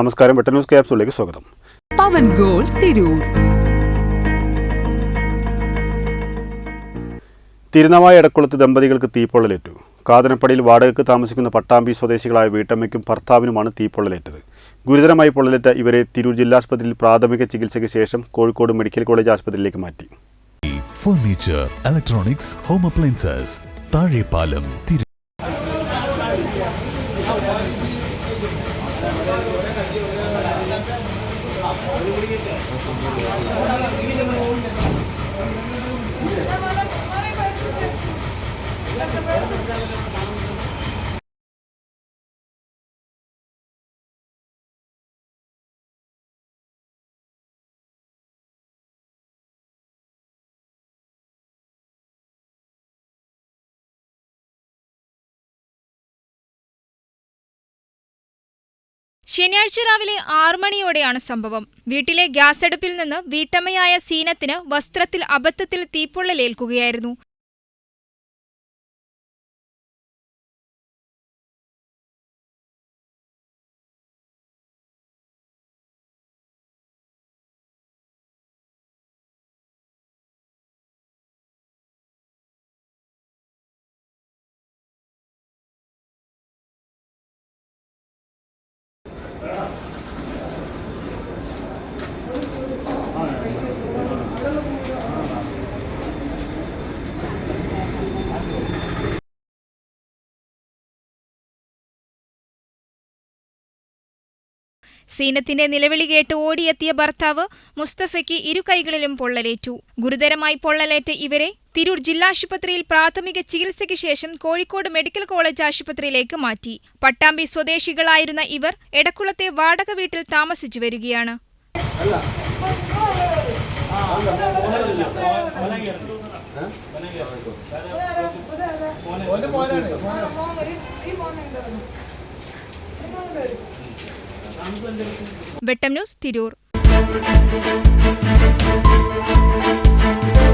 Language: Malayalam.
നമസ്കാരം വെട്ട ന്യൂസ് ക്യാപ്സിലേക്ക് സ്വാഗതം. പവൻ ഗോൾ തിരൂർ. തിരുനാവായ ഇടക്കുളത്ത് ദമ്പതികൾക്ക് തീപ്പൊള്ളലേറ്റു. കാതനപ്പടിയിൽ വാടകയ്ക്ക് താമസിക്കുന്ന പട്ടാമ്പി സ്വദേശികളായ വീട്ടമ്മയ്ക്കും ഭർത്താവിനുമാണ് തീപ്പൊള്ളലേറ്റത്. ഗുരുതരമായി പൊള്ളലേറ്റ ഇവരെ തിരൂർ ജില്ലാസ്പത്രിയിൽ പ്രാഥമിക ചികിത്സയ്ക്ക് ശേഷം കോഴിക്കോട് മെഡിക്കൽ കോളേജ് ആശുപത്രിയിലേക്ക് മാറ്റി. Furniture electronics home appliances Thazhepalam തിരു അതിലും കൂടി ശനിയാഴ്ച രാവിലെ ആറു മണിയോടെയാണ് സംഭവം. വീട്ടിലെ ഗ്യാസ് അടുപ്പിൽ നിന്ന് വീട്ടമ്മയായ സീനത്തിന് വസ്ത്രത്തിൽ അബദ്ധത്തിൽ തീപ്പൊള്ളലേൽക്കുകയായിരുന്നു. Yeah. സീനത്തിന്റെ നിലവിളി കേട്ട് ഓടിയെത്തിയ ഭർത്താവ് മുസ്തഫയ്ക്ക് ഇരു കൈകളിലും പൊള്ളലേറ്റു. ഗുരുതരമായി പൊള്ളലേറ്റ് ഇവരെ തിരൂർ ജില്ലാശുപത്രിയിൽ പ്രാഥമിക ചികിത്സയ്ക്ക് ശേഷം കോഴിക്കോട് മെഡിക്കൽ കോളേജ് ആശുപത്രിയിലേക്ക് മാറ്റി. പട്ടാമ്പി സ്വദേശികളായിരുന്ന ഇവർ എടക്കുളത്തെ വാടക വീട്ടിൽ താമസിച്ചു വരികയാണ്. വെട്ടം ന്യൂസ് തിരൂർ.